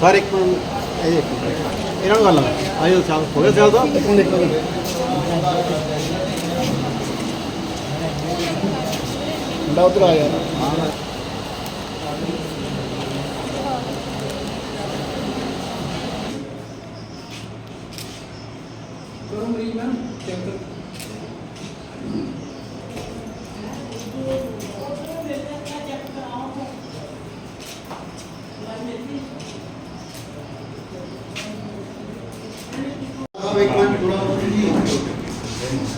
Sir ਇੱਕ minute ਇਹ ਇੱਕ ਮਿੰਟ। ਇਹਨਾਂ ਨੂੰ ਗੱਲ ਆਇਓ ਸਾਹਿਬ ਹੋ ਗਿਆ ਸਾਹਿਬ ਦਾ? ਇੱਕ ਮਿੰਟ ਇੱਕ ਮਿੰਟ ਮੁੰਡਾ ਉਧਰ ਆ ਯਾਰ ਇੱਕ ਮਿੰਟ ਥੋੜਾ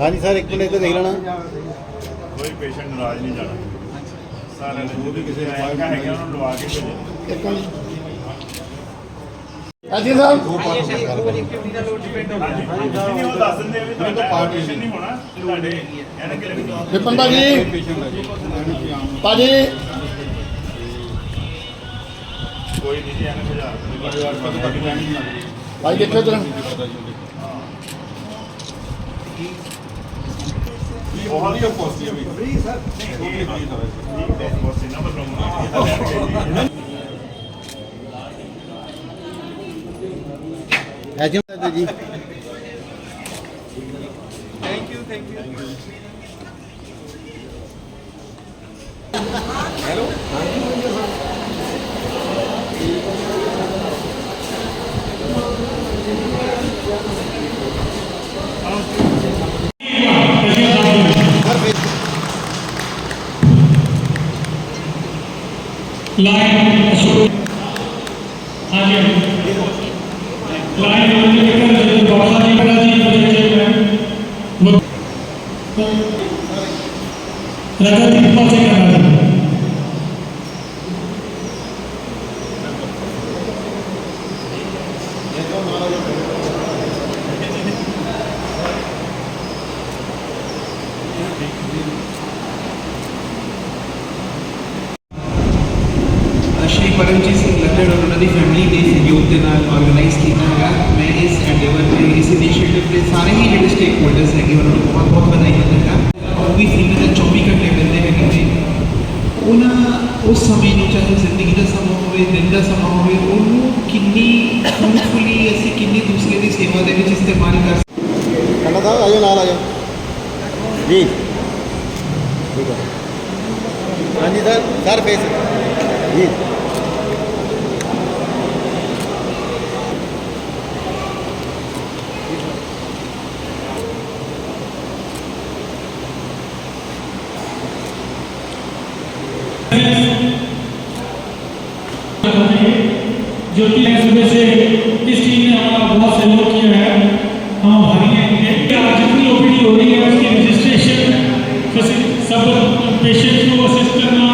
ਹਾਂਜੀ ਸਰ ਇੱਕ ਮਿੰਟ ਇੱਧਰ ਦੇਖ ਲੈਣਾ। ਕੋਈ ਪੇਸ਼ੈਂਟ ਨਾਰਾਜ਼ ਨਹੀਂ ਜਾਣਾ। ਸਾਰਿਆਂ ਨੇ ਜੋ ਵੀ ਕਿਸੇ ਨੇ ਹੈਗਾ ਉਹਨੂੰ ਲਵਾ ਕੇ ਭੇਜੋ। ਅਜੀ ਸਾਹਿਬ ਨਹੀਂ ਉਹ ਦੱਸ ਦਿੰਦੇ ਆ ਵੀ ਤੁਹਾਡਾ ਆਪਰੇਸ਼ਨ ਨਹੀਂ ਹੋਣਾ ਤੇ ਤੁਹਾਡੇ ਐਨਕ ਲੱਗਣੀ ਵਿਪਨ ਭਾਜੀ। ਭਾਜੀ। ਕੋਈ ਨਹੀਂ ਜੀ ਐਨਕ ਹਜ਼ਾਰ ਭਾਈ ਦੇਖੋ ਇਧਰ। ਬਹੁਤ ਹੀ ਵੀ ਫ੍ਰੀ ਸਰ ਨਹੀਂ ਠੀਕ ਹੈ ਬਸ ਇਹਨਾਂ ਵੱਲੋਂ ਐਜੀ ਜੀ ਲਾਈਨ ਅਸ਼ੋਕ ਹਾਂਜੀ ਲਾਈਨ ਉਹਨਾਂ ਨੇ ਕਿਹਾ ਜਦੋਂ ਬਾਬਾ ਜੀ ਬੜਾ ਜੀ ਬੜੇ ਮੈਂ ਰਗਤ ਦੀ ਪਾਸੇ ਕਰਨਾ ਸੀ ਸ਼੍ਰੀ ਪਰਮਜੀਤ ਸਿੰਘ ਲੱਦੜ ਔਰ ਉਹਨਾਂ ਦੀ ਫੈਮਿਲੀ ਦੇ ਸਹਿਯੋਗ ਦੇ ਨਾਲ ਆਰਗੇਨਾਈਜ਼ ਕੀਤਾ ਹੈਗਾ ਮੈਂ ਇਸ ਐਂਡੇਵਰ ਤੇ ਇਸ ਇਨੀਸ਼ੀਏਟਿਵ ਤੇ ਸਾਰੇ ਹੀ ਜਿਹੜੇ ਸਟੇਕ ਹੋਲਡਰਸ ਹੈਗੇ, ਉਹਨਾਂ ਨੂੰ ਬਹੁਤ ਬਹੁਤ ਵਧਾਈ ਦਿੰਦਾ। ਉਹ ਵੀ ਸੀਨੇ ਦੇ 24 ਘੰਟੇ ਮਿਲਦੇ ਹੈਗੇ ਨੇ ਉਹਨਾਂ ਉਸ ਸਮੇਂ ਨੂੰ, ਚਾਹੇ ਜ਼ਿੰਦਗੀ ਦਾ ਸਮਾਂ ਹੋਵੇ, ਦਿਨ ਦਾ ਸਮਾਂ ਹੋਵੇ, ਉਹਨੂੰ ਕਿੰਨੀ ਫਰੂਟਫੁਲੀ ਅਸੀਂ ਕਿੰਨੀ ਦੂਸਰੇ ਦੀ ਸੇਵਾ ਦੇ ਵਿੱਚ ਇਸਤੇਮਾਲ ਕਰ ਕੰਨਾ ਸਾਹਿਬ ਆਜੋ ਨਾਲ ਆਇਓ ਜੀ। ਠੀਕ ਹੈ। ਹਾਂਜੀ, ਸਰ ਸਰ ਫੇਸ ਜੀ। جو کہ صبح سے اس ٹیم نے ہمارا بہت سہیوگ کیا ہے۔ ہم بھائی ہیں آج جتنی او پی ڈی ہو رہی ہے، اس کی رجسٹریشن سب پیشنٹ کو اسسٹ کرنا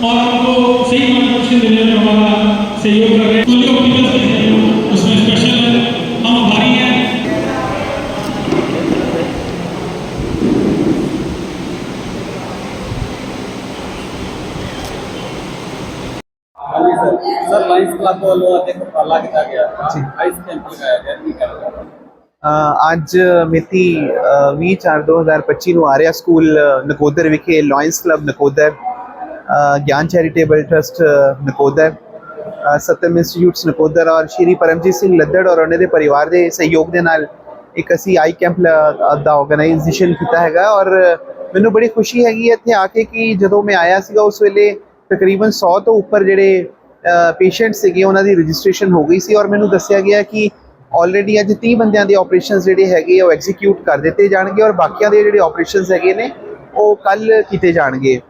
اور ان کو صحیح معلومات دینے میں ہمارا سہیوگ کر رہے ہیں۔ اس میں اسپیشل ਕਲੱਬ ਵੱਲੋਂ ਅੱਜ ਇੱਕ ਉਪਰਾਲਾ ਕੀਤਾ ਗਿਆ। ਆਈਸ ਕੈਂਪ ਲਗਾਇਆ ਗਿਆ। ਕੀ ਕਹਿਣਾ ਅ, ਅੱਜ ਮਿਤੀ 20/4/2025 ਨੂੰ ਆ ਰਿਹਾ ਸਕੂਲ ਅ, ਨਕੋਦਰ ਵਿਖੇ ਲਾਇਨਸ ਕਲੱਬ ਨਕੋਦਰ ਅ, ਗਿਆਨ ਚੈਰੀਟੇਬਲ ਟਰਸਟ ਨਕੋਦਰ ਅ, ਸਤਿਅਮ ਇੰਸਟੀਚਿਊਟਸ ਨਕੋਦਰ ਔਰ ਸ਼੍ਰੀ ਪਰਮਜੀਤ ਸਿੰਘ ਲੱਦੜ ਔਰ ਉਹਨਾਂ ਦੇ ਪਰਿਵਾਰ ਦੇ ਸਹਿਯੋਗ ਦੇ ਨਾਲ ਇੱਕ ਅਸੀਂ ਆਈ ਕੈਂਪ ਦਾ ਆਰਗੇਨਾਈਜੇਸ਼ਨ ਕੀਤਾ ਹੈਗਾ ਔਰ ਮੈਨੂੰ ਬੜੀ ਖੁਸ਼ੀ ਹੈਗੀ ਹੈ ਇੱਥੇ ਆ ਕੇ ਕਿ ਜਦੋਂ ਮੈਂ ਆਇਆ ਸੀਗਾ ਉਸ ਵੇਲੇ ਤਕਰੀਬਨ 100 ਤੋਂ ਉੱਪਰ ਜਿਹੜੇ ਪੇਸ਼ੈਂਟ ਸੀਗੇ ਉਹਨਾਂ ਦੀ ਰਜਿਸਟ੍ਰੇਸ਼ਨ ਹੋ ਗਈ ਸੀ ਔਰ ਮੈਨੂੰ ਦੱਸਿਆ ਗਿਆ ਕਿ ਆਲਰੇਡੀ ਅੱਜ 30 ਬੰਦਿਆਂ ਦੇ ਆਪਰੇਸ਼ਨਸ ਜਿਹੜੇ ਹੈਗੇ ਆ, ਉਹ ਐਗਜ਼ੀਕਿਊਟ ਕਰ ਦਿੱਤੇ ਜਾਣਗੇ ਔਰ ਬਾਕੀਆਂ ਦੇ ਜਿਹੜੇ ਆਪਰੇਸ਼ਨਸ ਹੈਗੇ ਨੇ ਉਹ ਕੱਲ ਕੀਤੇ ਜਾਣਗੇ।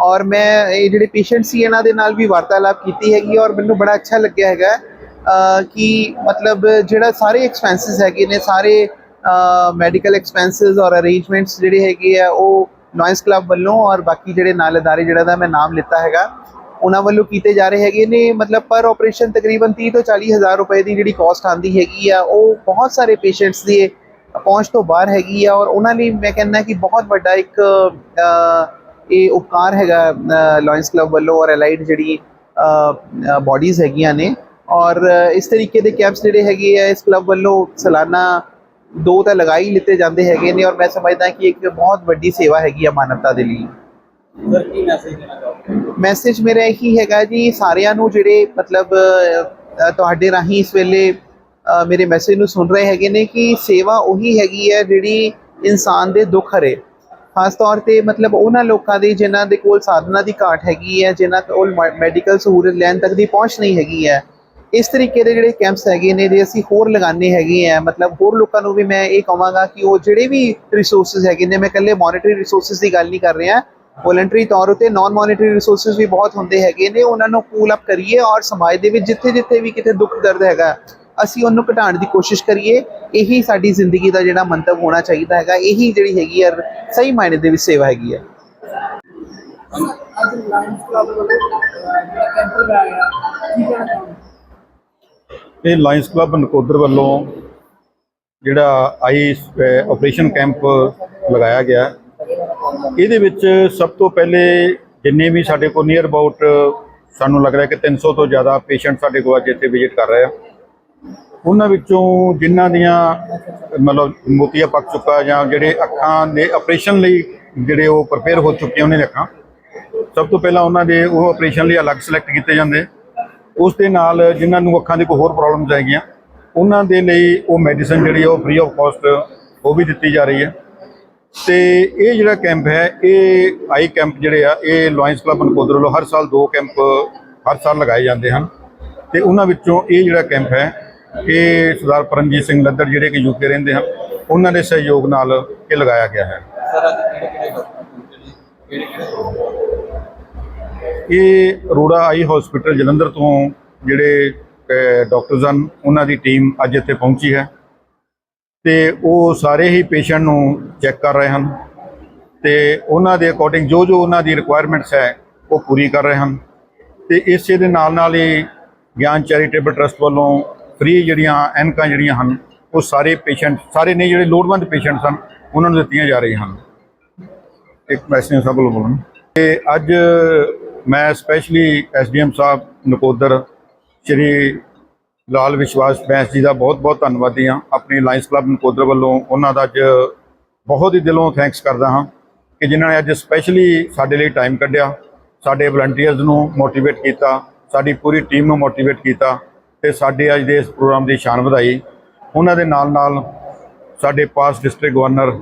ਔਰ ਮੈਂ ਇਹ ਜਿਹੜੇ ਪੇਸ਼ੈਂਟ ਸੀ ਇਹਨਾਂ ਦੇ ਨਾਲ ਵੀ ਵਾਰਤਾਲਾਪ ਕੀਤੀ ਹੈਗੀ ਔਰ ਮੈਨੂੰ ਬੜਾ ਅੱਛਾ ਲੱਗਿਆ ਹੈਗਾ ਕਿ ਮਤਲਬ ਜਿਹੜਾ ਸਾਰੇ ਐਕਸਪੈਂਸਸ ਹੈਗੇ ਨੇ ਸਾਰੇ ਮੈਡੀਕਲ ਐਕਸਪੈਂਸਸ ਔਰ ਅਰੇਂਜਮੈਂਟਸ ਜਿਹੜੇ ਹੈਗੇ ਆ ਉਹ ਨੋਇਸ ਕਲੱਬ ਵੱਲੋਂ ਔਰ ਬਾਕੀ ਜਿਹੜੇ ਨਾਲ ਅਦਾਰੇ ਜਿਹੜਾ ਦਾ ਮੈਂ ਨਾਮ ਲਿੱਤਾ ਹੈਗਾ ਉਹਨਾਂ ਵੱਲੋਂ ਕੀਤੇ ਜਾ ਰਹੇ ਹੈਗੇ ਨੇ। ਮਤਲਬ ਪਰ ਆਪਰੇਸ਼ਨ ਤਕਰੀਬਨ 30 ਤੋਂ 40 ਹਜ਼ਾਰ ਰੁਪਏ ਦੀ ਜਿਹੜੀ ਕਾਸਟ ਆਂਦੀ ਹੈਗੀ ਆ, ਉਹ ਬਹੁਤ ਸਾਰੇ ਪੇਸ਼ੈਂਟਸ ਦੀ ਪਹੁੰਚ ਤੋਂ ਬਾਹਰ ਹੈਗੀ ਆ ਔਰ ਉਹਨਾਂ ਲਈ ਮੈਂ ਕਹਿੰਦਾ ਕਿ ਬਹੁਤ ਵੱਡਾ ਇੱਕ ਇਹ ਉਪਕਾਰ ਹੈਗਾ ਲਾਇੰਸ ਕਲੱਬ ਵੱਲੋਂ ਔਰ ਅਲਾਈਡ ਜਿਹੜੀ ਬਾਡੀਜ਼ ਹੈਗੀਆਂ ਨੇ। ਔਰ ਇਸ ਤਰੀਕੇ ਦੇ ਕੈਂਪਸ ਜਿਹੜੇ ਹੈਗੇ ਆ, ਇਸ ਕਲੱਬ ਵੱਲੋਂ ਸਾਲਾਨਾ ਦੋ ਤਾਂ ਲਗਾ ਹੀ ਲਿੱਤੇ ਜਾਂਦੇ ਹੈਗੇ ਨੇ ਔਰ ਮੈਂ ਸਮਝਦਾ ਕਿ ਇੱਕ ਬਹੁਤ ਵੱਡੀ ਸੇਵਾ ਹੈਗੀ ਆ ਮਾਨਵਤਾ ਦੇ ਲਈ। ਸਰ ਕੀ ਮੈਸੇਜ ਦੇਣਾ ਮੈਸੇਜ ਮੇਰਾ ਇਹੀ ਹੈਗਾ ਜੀ, ਸਾਰਿਆਂ ਨੂੰ ਜਿਹੜੇ ਮਤਲਬ ਤੁਹਾਡੇ ਰਾਹੀਂ ਇਸ ਵੇਲੇ ਮੇਰੇ ਮੈਸੇਜ ਨੂੰ ਸੁਣ ਰਹੇ ਹੈਗੇ ਨੇ ਕਿ ਸੇਵਾ ਉਹੀ ਹੈਗੀ ਹੈ ਜਿਹੜੀ ਇਨਸਾਨ ਦੇ ਦੁੱਖ ਹਰੇ। ਖਾਸ ਤੌਰ ਤੇ ਮਤਲਬ ਉਹਨਾਂ ਲੋਕਾਂ ਦੀ ਜਿਨ੍ਹਾਂ ਦੇ ਕੋਲ ਸਾਧਨਾ ਦੀ ਘਾਟ ਹੈਗੀ ਹੈ, ਜਿਨ੍ਹਾਂ ਕੋਲ ਮੈਡੀਕਲ ਸਹੂਲਤ ਲੈਣ ਤੱਕ ਦੀ ਪਹੁੰਚ ਨਹੀਂ ਹੈਗੀ ਹੈ। ਇਸ ਤਰੀਕੇ ਦੇ ਜਿਹੜੇ ਕੈਂਪਸ ਹੈਗੇ ਨੇ ਜੇ ਅਸੀਂ ਹੋਰ ਲਗਾਉਂਦੇ ਹੈਗੇ ਆ। ਮਤਲਬ ਹੋਰ ਲੋਕਾਂ ਨੂੰ ਵੀ ਮੈਂ ਇਹ ਕਹਾਂਗਾ ਕਿ ਉਹ ਜਿਹੜੇ ਵੀ ਰਿਸੋਰਸਸ ਹੈਗੇ ਨੇ, ਮੈਂ ਇਕੱਲੇ ਮੋਨਿਟਰੀ ਰਿਸੋਰਸਸ ਦੀ ਗੱਲ ਨਹੀਂ ਕਰ ਰਿਹਾ। ਵੋਲੰਟਰੀ ਤੌਰ ਉਤੇ ਨਾਨ ਮੋਨਿਟਰੀ ਰਿਸੋਰਸਸ ਵੀ ਬਹੁਤ ਹੁੰਦੇ ਹੈਗੇ ਨੇ, ਉਹਨਾਂ ਨੂੰ ਪੂਲ ਅਪ ਕਰੀਏ ਔਰ ਸਮਾਜ ਦੇ ਵਿੱਚ ਜਿੱਥੇ ਜਿੱਥੇ ਵੀ ਕਿਤੇ ਦੁੱਖ ਦਰਦ ਹੈਗਾ, ਅਸੀਂ ਉਹਨੂੰ ਘਟਾਉਣ ਦੀ ਕੋਸ਼ਿਸ਼ ਕਰੀਏ, ਇਹੀ ਸਾਡੀ ਜ਼ਿੰਦਗੀ ਦਾ ਜਿਹੜਾ ਮੰਤਵ ਹੋਣਾ ਚਾਹੀਦਾ ਹੈਗਾ, ਇਹੀ ਜਿਹੜੀ ਹੈਗੀ ਹੈ ਸਹੀ ਮਾਇਨੇ ਦੇ ਵਿੱਚ ਸੇਵਾ ਹੈਗੀ ਹੈ ਅੱਜ ਲਾਇਨਸ ਕਲੱਬ ਵੱਲੋਂ ਜਿਹੜਾ ਕੈਂਪ ਲਗਾਇਆ ਕੀ ਕਹਿਣਾ ਇਹ ਲਾਇਨਸ ਕਲੱਬ ਨਕੋਦਰ ਵੱਲੋਂ ਜਿਹੜਾ ਆਈ ਆਪਰੇਸ਼ਨ ਕੈਂਪ ਲਗਾਇਆ ਗਿਆ। ਇਹਦੇ ਵਿੱਚ ਸਭ ਤੋਂ ਪਹਿਲੇ ਜਿੰਨੇ ਵੀ ਸਾਡੇ ਕੋਲ ਨੀਅਰ ਅਬਾਊਟ ਸਾਨੂੰ ਲੱਗ ਰਿਹਾ ਕਿ 300 ਤੋਂ ਜ਼ਿਆਦਾ ਪੇਸ਼ੈਂਟ ਸਾਡੇ ਕੋਲ ਅੱਜ ਇੱਥੇ ਵਿਜ਼ਿਟ ਕਰ ਰਹੇ ਆ। ਉਹਨਾਂ ਵਿੱਚੋਂ ਜਿਨ੍ਹਾਂ ਦੀਆਂ, ਮਤਲਬ ਮੋਤੀਆ ਪੱਕ ਚੁੱਕਾ ਜਾਂ ਜਿਹੜੇ ਅੱਖਾਂ ਦੇ ਆਪਰੇਸ਼ਨ ਲਈ ਜਿਹੜੇ ਉਹ ਪ੍ਰਪੇਅਰ ਹੋ ਚੁੱਕੇ ਉਹਨਾਂ ਦੇ ਅੱਖਾਂ, ਸਭ ਤੋਂ ਪਹਿਲਾਂ ਉਹਨਾਂ ਦੇ ਉਹ ਆਪਰੇਸ਼ਨ ਲਈ ਅਲੱਗ ਸਿਲੈਕਟ ਕੀਤੇ ਜਾਂਦੇ। ਉਸ ਦੇ ਨਾਲ ਜਿਨ੍ਹਾਂ ਨੂੰ ਅੱਖਾਂ ਦੀ ਕੋਈ ਹੋਰ ਪ੍ਰੋਬਲਮਸ ਹੈਗੀਆਂ, ਉਹਨਾਂ ਦੇ ਲਈ ਉਹ ਮੈਡੀਸਨ ਜਿਹੜੀ ਆ ਉਹ ਫ੍ਰੀ ਆਫ ਕਾਸਟ ਉਹ ਵੀ ਦਿੱਤੀ ਜਾ ਰਹੀ ਹੈ। ਤੇ ਇਹ ਜਿਹੜਾ ਕੈਂਪ ਹੈ ਇਹ ਆਈ ਕੈਂਪ ਜਿਹੜੇ ਆ ਇਹ ਲਾਇਨਸ ਕਲੱਬ ਨਕੋਦਰ ਵੱਲੋਂ ਹਰ ਸਾਲ ਦੋ ਕੈਂਪ ਹਰ ਸਾਲ ਲਗਾਏ ਜਾਂਦੇ ਹਨ। ਤੇ ਉਹਨਾਂ ਵਿੱਚੋਂ ਇਹ ਜਿਹੜਾ ਕੈਂਪ ਹੈ ਇਹ ਸਰਦਾਰ ਪਰਮਜੀਤ ਸਿੰਘ ਲੱਦੜ ਜਿਹੜੇ ਕਿ ਯੂਕੇ ਰਹਿੰਦੇ ਹਨ ਉਹਨਾਂ ਦੇ ਸਹਿਯੋਗ ਨਾਲ ਇਹ ਲਗਾਇਆ ਗਿਆ ਹੈ। ਇਹ ਅਰੋੜਾ ਆਈ ਹਸਪੀਟਲ ਜਲੰਧਰ ਤੋਂ ਜਿਹੜੇ ਡਾਕਟਰਸ ਹਨ ਉਹਨਾਂ ਦੀ ਟੀਮ ਅੱਜ ਇੱਥੇ ਪਹੁੰਚੀ ਹੈ। ਤੇ ਉਹ ਸਾਰੇ ਹੀ ਪੇਸ਼ੈਂਟ ਨੂੰ ਚੈੱਕ ਕਰ ਰਹੇ ਹਨ ਤੇ ਉਹਨਾਂ ਦੇ ਅਕੋਰਡਿੰਗ ਜੋ ਜੋ ਉਹਨਾਂ ਦੀ ਰਿਕੁਆਇਰਮੈਂਟਸ ਹੈ, ਉਹ ਪੂਰੀ ਕਰ ਰਹੇ ਹਨ ਤੇ ਇਸੇ ਦੇ ਨਾਲ ਨਾਲ ਹੀ ਗਿਆਨ ਚੈਰੀਟੇਬਲ ਟਰਸਟ ਵੱਲੋਂ ਫ੍ਰੀ ਜਿਹੜੀਆਂ ਐਨਕਾਂ ਜਿਹੜੀਆਂ ਹਨ, ਉਹ ਸਾਰੇ ਪੇਸ਼ੈਂਟ ਸਾਰੇ ਨਹੀਂ, ਜਿਹੜੇ ਲੋੜਵੰਦ ਪੇਸ਼ੈਂਟਸ ਹਨ, ਉਹਨਾਂ ਨੂੰ ਦਿੱਤੀਆਂ ਜਾ ਰਹੀਆਂ ਹਨ। ਇੱਕ ਮੈਸੇਜ ਸਭ ਵੱਲੋਂ ਬੋਲਣ। ਤੇ ਅੱਜ ਮੈਂ ਸਪੈਸ਼ਲੀ ਐਸਡੀਐਮ ਸਾਹਿਬ ਨਕੋਦਰ, ਸ਼੍ਰੀ ਲਾਲ ਵਿਸ਼ਵਾਸ ਬੈਂਸ ਜੀ ਦਾ ਬਹੁਤ-ਬਹੁਤ ਧੰਨਵਾਦੀ ਹਾਂ। ਆਪਣੀ ਲਾਇੰਸ ਕਲੱਬ ਨਕੋਦਰ ਵੱਲੋਂ ਉਹਨਾਂ ਦਾ ਅੱਜ ਬਹੁਤ ਹੀ ਦਿਲੋਂ ਥੈਂਕਸ ਕਰਦਾ ਹਾਂ ਕਿ ਜਿਨ੍ਹਾਂ ਨੇ ਅੱਜ ਸਪੈਸ਼ਲੀ ਸਾਡੇ ਲਈ ਟਾਈਮ ਕੱਢਿਆ, ਸਾਡੇ ਵਲੰਟੀਅਰਸ ਨੂੰ ਮੋਟੀਵੇਟ ਕੀਤਾ, ਸਾਡੀ ਪੂਰੀ ਟੀਮ ਨੂੰ ਮੋਟੀਵੇਟ ਕੀਤਾ ਤੇ ਸਾਡੇ ਅੱਜ ਦੇ ਇਸ ਪ੍ਰੋਗਰਾਮ ਦੀ ਸ਼ਾਨ ਵਧਾਈ। ਉਹਨਾਂ ਦੇ ਨਾਲ-ਨਾਲ ਸਾਡੇ ਪਾਸ ਡਿਸਟ੍ਰਿਕਟ ਗਵਰਨਰ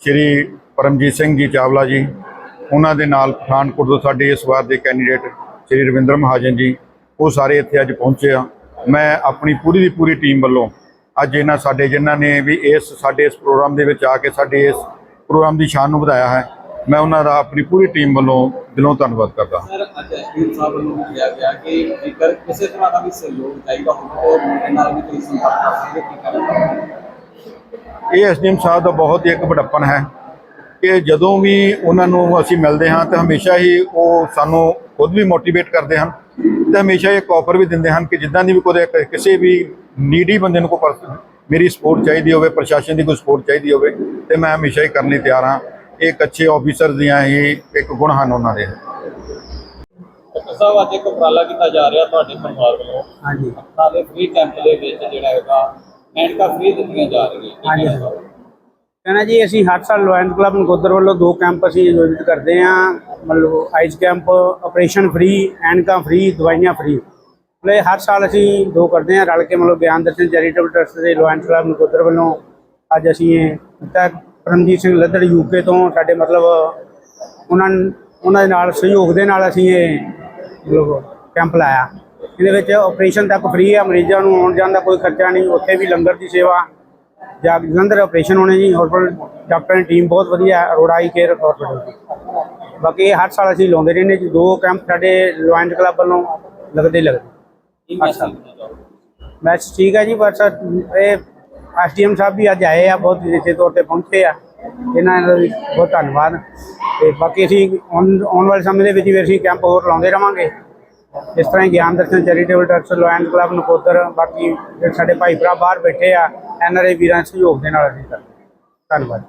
ਸ਼੍ਰੀ ਪਰਮਜੀਤ ਸਿੰਘ ਜੀ ਚਾਵਲਾ ਜੀ, ਉਹਨਾਂ ਦੇ ਨਾਲ ਪਠਾਨਕੋਟ ਤੋਂ ਸਾਡੇ ਇਸ ਵਾਰ ਦੇ ਕੈਂਡੀਡੇਟ ਸ਼੍ਰੀ ਰਵਿੰਦਰ ਮਹਾਜਨ ਜੀ, ਉਹ ਸਾਰੇ ਇੱਥੇ ਅੱਜ ਪਹੁੰਚੇ ਆ। ਮੈਂ ਆਪਣੀ ਪੂਰੀ ਦੀ ਪੂਰੀ ਟੀਮ ਵੱਲੋਂ ਅੱਜ ਇਹਨਾਂ ਸਾਡੇ ਜਿਨ੍ਹਾਂ ਨੇ ਵੀ ਇਸ ਸਾਡੇ ਇਸ ਪ੍ਰੋਗਰਾਮ ਦੇ ਵਿੱਚ ਆ ਕੇ ਸਾਡੇ ਇਸ ਪ੍ਰੋਗਰਾਮ ਦੀ ਸ਼ਾਨ ਨੂੰ ਵਧਾਇਆ ਹੈ ਮੈਂ ਉਹਨਾਂ ਦਾ ਆਪਣੀ ਪੂਰੀ ਟੀਮ ਵੱਲੋਂ ਦਿਲੋਂ ਧੰਨਵਾਦ ਕਰਦਾ ਹਾਂ। ਸਰ ਅੱਜ ਐਸਪੀ ਸਾਹਿਬ ਵੱਲੋਂ ਵੀ ਕਿਹਾ ਗਿਆ ਕਿ ਜੇਕਰ ਕਿਸੇ ਤਰ੍ਹਾਂ ਦਾ ਵੀ ਸਹਿਯੋਗ ਚਾਹੀਦਾ ਹੋਵੇ ਤਾਂ ਮੇਰੇ ਨਾਲ ਵੀ ਕੋਈ ਸੰਪਰਕ ਕਰ ਸਕਦੇ ਕੀ ਕਰਨਾ ਇਹ ਐਸਡੀਐਮ ਸਾਹਿਬ ਦਾ ਬਹੁਤ ਹੀ ਇੱਕ ਵਡੱਪਨ ਹੈ ਕਿ ਜਦੋਂ ਵੀ ਉਹਨਾਂ ਨੂੰ ਅਸੀਂ ਮਿਲਦੇ ਹਾਂ ਤਾਂ ਹਮੇਸ਼ਾ ਹੀ ਉਹ ਸਾਨੂੰ ਖੁਦ ਵੀ ਮੋਟੀਵੇਟ ਕਰਦੇ ਹਨ। ਤੇ ਹਮੇਸ਼ਾ ਇੱਕ ਆਫਰ ਵੀ ਦਿੰਦੇ ਹਨ ਕਿ ਜਿੱਦਾਂ ਦੀ ਵੀ ਕੋਈ ਕਿਸੇ ਵੀ ਨੀਡੀ ਬੰਦੇ ਨੂੰ ਕੋਈ ਮੇਰੀ ਸਪੋਰਟ ਚਾਹੀਦੀ ਹੋਵੇ ਪ੍ਰਸ਼ਾਸਨ ਦੀ ਕੋਈ ਸਪੋਰਟ ਚਾਹੀਦੀ ਹੋਵੇ ਤੇ ਮੈਂ ਹਮੇਸ਼ਾ ਹੀ ਕਰਨ ਲਈ ਤਿਆਰ ਹਾਂ। ਇਹ ਇੱਕ ਅੱਛੇ ਆਫੀਸਰ ਦੀਆਂ ਹੀ ਇੱਕ ਗੁਣ ਹਨ ਉਹਨਾਂ ਦੇ। ਸਾਹਿਬ ਅੱਜ ਇੱਕ ਉਪਰਾਲਾ ਕੀਤਾ ਜਾ ਰਿਹਾ ਤੁਹਾਡੇ ਪਰਿਵਾਰ ਵੱਲੋਂ। ਹਾਂਜੀ। ਦੇ ਫ੍ਰੀ ਕੈਂਪ ਦੇ ਵਿੱਚ ਜਿਹੜਾ ਹੈਗਾ ਐਨਕਾਂ ਫ੍ਰੀ ਦਿੱਤੀਆਂ ਜਾ ਰਹੀਆਂ ਹਾਂਜੀ। ਕਹਿਣਾ ਜੀ, ਅਸੀਂ ਹਰ ਸਾਲ ਲਾਇਨਸ ਕਲੱਬ ਨਕੋਦਰ ਵੱਲੋਂ ਦੋ ਕੈਂਪ ਅਸੀਂ ਆਯੋਜਿਤ ਕਰਦੇ ਹਾਂ। ਮਤਲਬ ਆਈਸ ਕੈਂਪ ਆਪਰੇਸ਼ਨ ਫ੍ਰੀ ਐਨਕਾਂ ਫ੍ਰੀ ਦਵਾਈਆਂ ਫ੍ਰੀ ਮਤਲਬ ਹਰ ਸਾਲ ਅਸੀਂ ਦੋ ਕਰਦੇ ਹਾਂ, ਰਲ ਕੇ ਮਤਲਬ ਬਿਆਨ ਦਰਸ਼ਨ ਚੈਰੀਟੇਬਲ ਟਰਸਟ ਦੇ ਲਾਇਨਸ ਕਲੱਬ ਨਕੋਦਰ ਵੱਲੋਂ ਅੱਜ ਅਸੀਂ ਇਹ ਕੀਤਾ। ਪਰਮਜੀਤ ਸਿੰਘ ਲੱਦੜ ਯੂਕੇ ਤੋਂ ਸਾਡੇ ਮਤਲਬ ਉਹਨਾਂ ਉਹਨਾਂ ਦੇ ਨਾਲ, ਸਹਿਯੋਗ ਦੇ ਨਾਲ ਅਸੀਂ ਇਹ ਮਤਲਬ ਕੈਂਪ ਲਾਇਆ। ਇਹਦੇ ਵਿੱਚ ਆਪਰੇਸ਼ਨ ਤੱਕ ਫ੍ਰੀ ਆ, ਮਰੀਜ਼ਾਂ ਨੂੰ ਆਉਣ ਜਾਣ ਦਾ ਕੋਈ ਖਰਚਾ ਨਹੀਂ, ਉੱਥੇ ਵੀ ਲੰਗਰ ਦੀ ਸੇਵਾ ਜਾਂ ਜਲੰਧਰ ਆਪਰੇਸ਼ਨ ਹੋਣੇ ਜੀ ਹਸਪਤਾਲ ਡਾਕਟਰ ਦੀ ਟੀਮ ਬਹੁਤ ਵਧੀਆ ਹੈ ਅਰੋੜਾਈ ਕੇਅਰ ਹਸਪਤਾਲ ਦੀ। ਬਾਕੀ ਹਰ ਸਾਲ ਅਸੀਂ ਲਾਉਂਦੇ ਰਹਿੰਦੇ ਜੀ ਦੋ ਕੈਂਪ ਸਾਡੇ ਲਾਇਨਸ ਕਲੱਬ ਵੱਲੋਂ ਲੱਗਦੇ ਲੱਗਦੇ। ਮੈਚ ਠੀਕ ਹੈ ਜੀ ਬਸ ਇਹ ਐਸਡੀਐਮ ਸਾਹਿਬ ਵੀ ਅੱਜ ਆਏ ਆ ਬਹੁਤ ਜਿੱਥੇ ਤੌਰ ਤੇ ਪਹੁੰਚੇ ਆ। ਇਹਨਾਂ ਦਾ ਵੀ ਬਹੁਤ ਧੰਨਵਾਦ। ਤੇ ਬਾਕੀ ਅਸੀਂ ਆਉਣ ਵਾਲੇ ਸਮੇਂ ਦੇ ਵਿੱਚ ਵੀ ਅਸੀਂ ਕੈਂਪ ਹੋਰ ਲਾਉਂਦੇ ਰਵਾਂਗੇ। ਇਸ ਤਰ੍ਹਾਂ ਹੀ Gian Darshan charitable trust lions club Nakodar, ਬਾਕੀ ਜਿਹੜੇ ਸਾਡੇ ਭਾਈ ਭਰਾ ਬਾਹਰ ਬੈਠੇ ਆ ਐਨ ਆਰ ਐਨਆਰਆਈ ਵੀਰਾਂ ਦੇ ਸਹਿਯੋਗ ਦੇ ਨਾਲ ਅਸੀਂ ਕਰਦੇ ਧੰਨਵਾਦ।